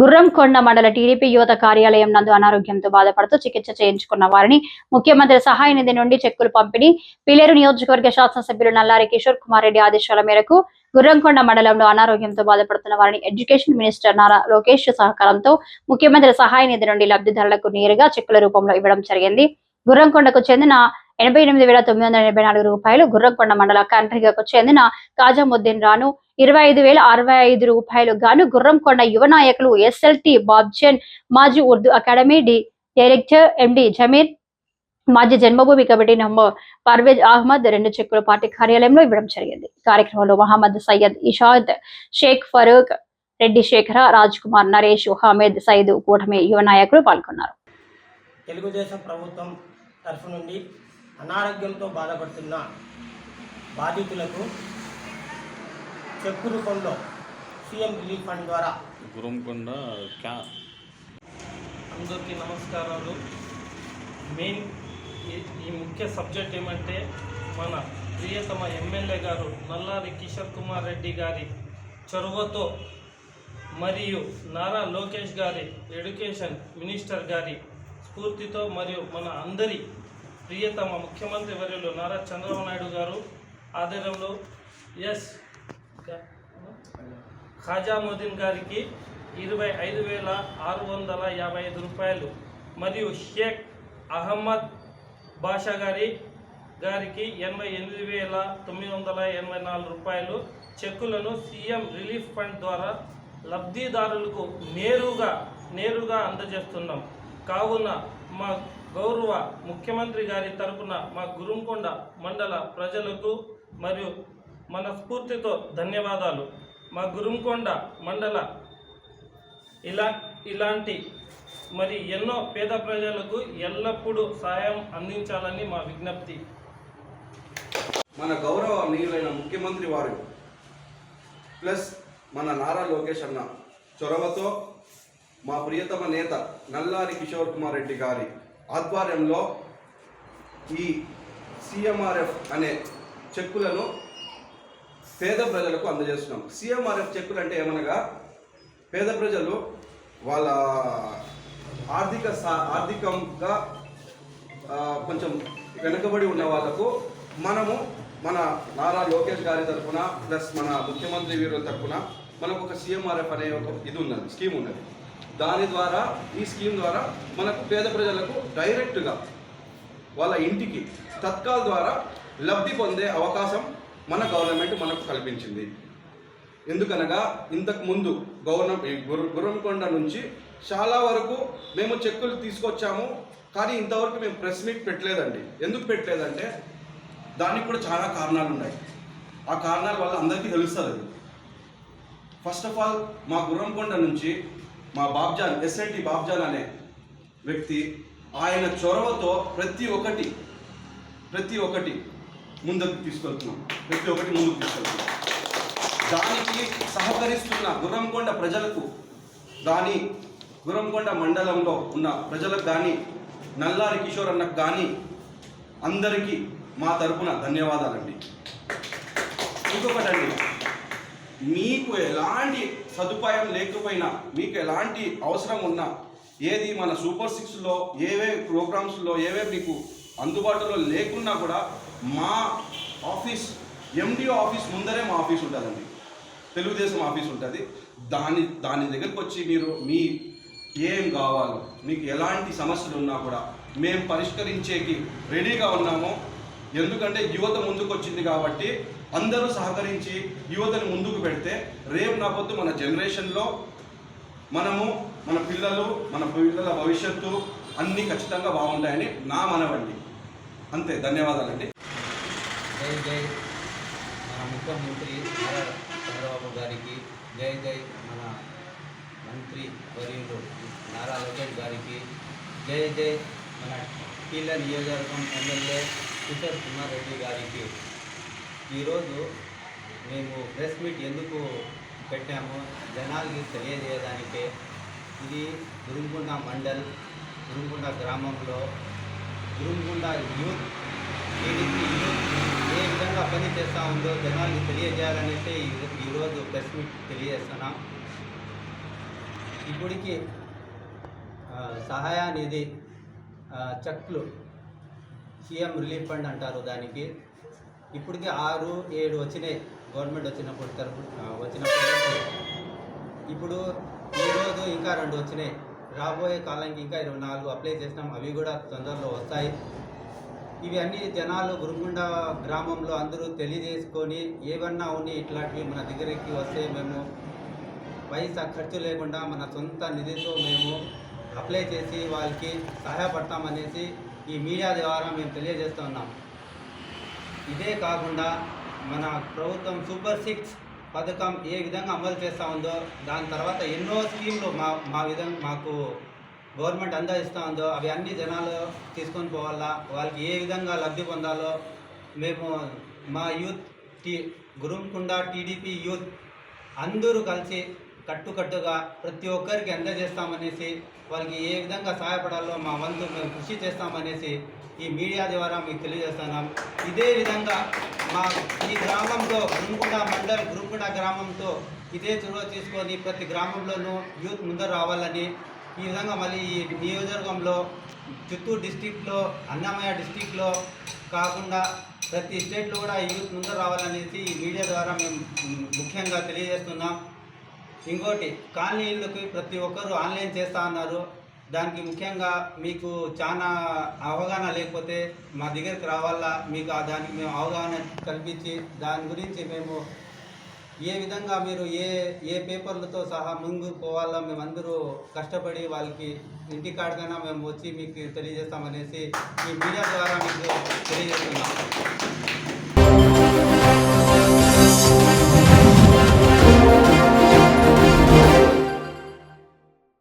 గుర్రంకొండ మండల టీడీపీ యువత కార్యాలయం నందు అనారోగ్యంతో బాధపడుతూ చికిత్స చేయించుకున్న వారిని ముఖ్యమంత్రి సహాయ నిధి నుండి చెక్కులు పంపిణీ. పిలేరు నియోజకవర్గ శాసనసభ్యులు నల్లారి కిషోర్ కుమార్ రెడ్డి ఆదేశాల మేరకు గుర్రంకొండ మండలంలో అనారోగ్యంతో బాధపడుతున్న వారిని ఎడ్యుకేషన్ మినిస్టర్ నారా లోకేష్ సహకారంతో ముఖ్యమంత్రి సహాయ నిధి నుండి లబ్ధిదారులకు నేరుగా చెక్కుల రూపంలో ఇవ్వడం జరిగింది. గుర్రంకొండకు చెందిన ఎనభై ఎనిమిది వేల తొమ్మిది వందల ఎనభై నాలుగు రూపాయలు గుర్రకొండ మండల కంట్రిగకు చెందిన కాజాముద్దీన్ రాను ఇరవై ఐదు వేల అరవై ఐదు రూపాయలు గాను గుర్రంకొండ యువ నాయకులు ఎస్ఎల్టి బాబ్జన్ మాజీ Urdu academy D director MD Jameer మాజీ జన్మభూమి కమిటీ నంబర్ పర్వేజ్ అహ్మద్ రెండు చెక్కులు పార్టీ కార్యాలయంలో ఇవ్వడం జరిగింది. కార్యక్రమంలో మహమ్మద్ సయ్యద్ ఇషాద్ షేక్ ఫరూక్ రెడ్డి శేఖర రాజ్ కుమార్ నరేష్ హమీద్ సయీద్ కూటమి యువ నాయకులు పాల్గొన్నారు. తెలుగుదేశం ప్రభుత్వం తరఫు నుండి అనారోగ్యంతో బాధపడుతున్న బాధితులకు చెక్కు రూపంలో సీఎం రిలీఫ్ ఫండ్ ద్వారా గురంకొండ క్యా అందరికీ నమస్కారాలు. మెయిన్ ఈ- ఈ ముఖ్య సబ్జెక్ట్ ఏమంటే మన ప్రియతమ ఎమ్మెల్యే గారు నల్లారి కిషోర్ కుమార్ రెడ్డి గారి చొరవతో మరియు నారా లోకేష్ గారి ఎడ్యుకేషన్ మినిస్టర్ గారి స్ఫూర్తితో మరియు మన అందరి ప్రియతమ ముఖ్యమంత్రి వర్యులు నారా చంద్రబాబు నాయుడు గారు ఆధ్వర్యంలో ఎస్ ఖాజాముద్దీన్ గారికి ఇరవై ఐదు వేల ఆరు వందల యాభై ఐదు రూపాయలు మరియు షేక్ అహ్మద్ బాషా గారి గారికి ఎనభై ఎనిమిది వేల తొమ్మిది వందల ఎనభై నాలుగు రూపాయలు. చెక్కులను సీఎం రిలీఫ్ ఫండ్ ద్వారా లబ్ధిదారులకు నేరుగా నేరుగా అందజేస్తున్నాం. కావున మా గౌరవ ముఖ్యమంత్రి గారి తరపున మా గురుంకొండ మండల ప్రజలకు మరియు మన స్ఫూర్తితో ధన్యవాదాలు. మా గురుంకొండ మండల ఇలా ఇలాంటి మరి ఎన్నో పేద ప్రజలకు ఎల్లప్పుడూ సాయం అందించాలని మా విజ్ఞప్తి. మన గౌరవనీయులైన ముఖ్యమంత్రి వారు ప్లస్ మన నారా లోకేష్ అన్న చొరవతో మా ప్రియతమ నేత నల్లారి కిషోర్ కుమార్ రెడ్డి గారి ఆధ్వర్యంలో ఈ సిఎంఆర్ఎఫ్ అనే చెక్కులను పేద ప్రజలకు అందజేస్తున్నాం. సిఎంఆర్ఎఫ్ చెక్కులు అంటే ఏమనగా పేద ప్రజలు వాళ్ళ ఆర్థిక సా ఆర్థికంగా కొంచెం వెనుకబడి ఉన్న వాళ్ళకు మనము మన నారా లోకేష్ గారి తరఫున ప్లస్ మన ముఖ్యమంత్రి వీరుల తరఫున మనకు ఒక సీఎంఆర్ఎఫ్ అనే ఒక ఇది ఉన్నది స్కీమ్ ఉన్నది. దాని ద్వారా ఈ స్కీమ్ ద్వారా మనకు పేద ప్రజలకు డైరెక్ట్గా వాళ్ళ ఇంటికి తత్కాల్ ద్వారా లబ్ధి పొందే అవకాశం మన గవర్నమెంట్ మనకు కల్పించింది. ఎందుకనగా ఇంతకు ముందు గవర్నమెంట్ గుర్ర గుర్రంకొండ నుంచి చాలా వరకు మేము చెక్కులు తీసుకొచ్చాము కానీ ఇంతవరకు మేము ప్రెస్ మీట్ పెట్టలేదండి. ఎందుకు పెట్టలేదంటే దానికి కూడా చాలా కారణాలు ఉన్నాయి. ఆ కారణాల వల్ల అందరికీ తెలుస్తుంది. ఫస్ట్ ఆఫ్ ఆల్ మా గుర్రంకొండ నుంచి మా బాబ్జాన్ ఎస్ఐటి బాబ్జాన్ అనే వ్యక్తి ఆయన చొరవతో ప్రతి ఒక్కటి ప్రతి ఒక్కటి ముందుకు తీసుకెళ్తున్నాం. ప్రతి ఒక్కటి ముందుకు తీసుకెళ్తున్నాం. దానికి సహకరిస్తున్న గుర్రంకొండ ప్రజలకు దాని గుర్రంకొండ మండలంలో ఉన్న ప్రజలకు కానీ నల్లారి కిషోర్ అన్నకు కానీ అందరికీ మా తరపున ధన్యవాదాలండి. ఇంకొకటండి. మీకు ఎలాంటి సదుపాయం లేకపోయినా మీకు ఎలాంటి అవసరం ఉన్నా ఏది మన సూపర్ సిక్స్లో ఏవే ప్రోగ్రామ్స్లో ఏవే మీకు అందుబాటులో లేకున్నా కూడా మా ఆఫీస్ ఎండిఓ ఆఫీస్ ముందరే మా ఆఫీస్ ఉంటుందండి. తెలుగుదేశం ఆఫీస్ ఉంటుంది. దాని దాని దగ్గరికి వచ్చి మీరు మీ ఏం కావాలో మీకు ఎలాంటి సమస్యలు ఉన్నా కూడా మేము పరిష్కరించేకి రెడీగా ఉన్నాము. ఎందుకంటే యువత ముందుకు వచ్చింది కాబట్టి అందరూ సహకరించి యువతను ముందుకు పెడితే రేపు నా పొద్దు మన జనరేషన్లో మనము మన పిల్లలు మన పిల్లల భవిష్యత్తు అన్నీ ఖచ్చితంగా బాగుంటాయని నా మనవండి అంతే ధన్యవాదాలండి. జై జై మన ముఖ్యమంత్రి చంద్రబాబు గారికి జై జై మన మంత్రి వర్యులు నారా లోకేష్ గారికి జై జై మన కీళ్ళ నియోజకవర్గం ఎమ్మెల్యే కిషోర్ కుమార్ రెడ్డి గారికి. ఈరోజు మేము ప్రెస్ మీట్ ఎందుకు పెట్టాము జనాలకి తెలియజేయడానికే ఇది గురుంగుండ మండల్ గురుంగుండ గ్రామంలో గురుంగుండ యూత్ టీడీపీ యూత్ ఏ విధంగా పని చేస్తూ ఉందో జనాలకి తెలియజేయాలనేసి ఈరోజు ప్రెస్ మీట్ తెలియజేస్తున్నాం. ఇప్పటికి ఆ, సహాయ నిధి చెక్లు సీఎం రిలీఫ్ ఫండ్ అంటారు దానికి. ఇప్పటికి ఆరు ఏడు వచ్చినాయి. గవర్నమెంట్ వచ్చినప్పుడు తరపు వచ్చినప్పుడు ఇప్పుడు ఈరోజు ఇంకా రెండు వచ్చినాయి. రాబోయే కాలానికి ఇంకా ఇరవై నాలుగు అప్లై చేసినాం. అవి కూడా తొందరలో వస్తాయి. ఇవి అన్ని జనాలు గురుగుండ గ్రామంలో అందరూ తెలియజేసుకొని ఏమన్నా ఉన్ని ఇట్లాంటివి మన దగ్గరికి వస్తే మేము పైసా ఖర్చు లేకుండా మన సొంత నిధితో మేము అప్లై చేసి వాళ్ళకి సహాయపడతామనేసి ఈ మీడియా ద్వారా మేము తెలియజేస్తున్నాం ఇదే కాకుండా మన ప్రభుత్వం సూపర్ సిక్స్ పథకం ఏ విధంగా అమలు చేస్తూ ఉందో దాని తర్వాత ఎన్నో స్కీమ్లు మా మా విధంగా మాకు గవర్నమెంట్ అందజేస్తూ ఉందో అవి అన్ని జనాలు తీసుకొని పోవాలా వాళ్ళకి ఏ విధంగా లబ్ధి పొందాలో మేము మా youth T Gurunkunda TDP youth అందరూ కలిసి కట్టుకట్టుగా ప్రతి ఒక్కరికి అందజేస్తామనేసి వాళ్ళకి ఏ విధంగా సహాయపడాలో మా వంతు మేము కృషి చేస్తామనేసి ఈ మీడియా ద్వారా మీకు తెలియజేస్తున్నాం. ఇదే విధంగా మా ఈ గ్రామంలో గురుంకుండ మండల్ గురుంకుండ గ్రామంతో ఇదే చొరవ తీసుకొని ప్రతి గ్రామంలోనూ యూత్ ముందర రావాలని ఈ విధంగా మళ్ళీ ఈ నియోజకవర్గంలో చిత్తూరు డిస్టిక్లో అన్నమయ్య డిస్టిక్లో కాకుండా ప్రతి స్టేట్లో కూడా యూత్ ముందర రావాలనేసి ఈ మీడియా ద్వారా మేము ముఖ్యంగా తెలియజేస్తున్నాం. ఇంకోటి కాలనీలకు ప్రతి ఒక్కరూ ఆన్లైన్ చేస్తా అన్నారు. దానికి ముఖ్యంగా మీకు చాలా అవగాహన లేకపోతే మా దగ్గరికి రావాలా? మీకు ఆ దానికి మేము అవగాహన కల్పించి దాని గురించి మేము ఏ విధంగా మీరు ఏ ఏ పేపర్లతో సహా ముందు పోవాలా? మేమందరూ కష్టపడి వాళ్ళకి ఇంటికాడకైనా మేము వచ్చి మీకు తెలియజేస్తామనేసి ఈ మీడియా ద్వారా మీకు తెలియజేస్తున్నాం.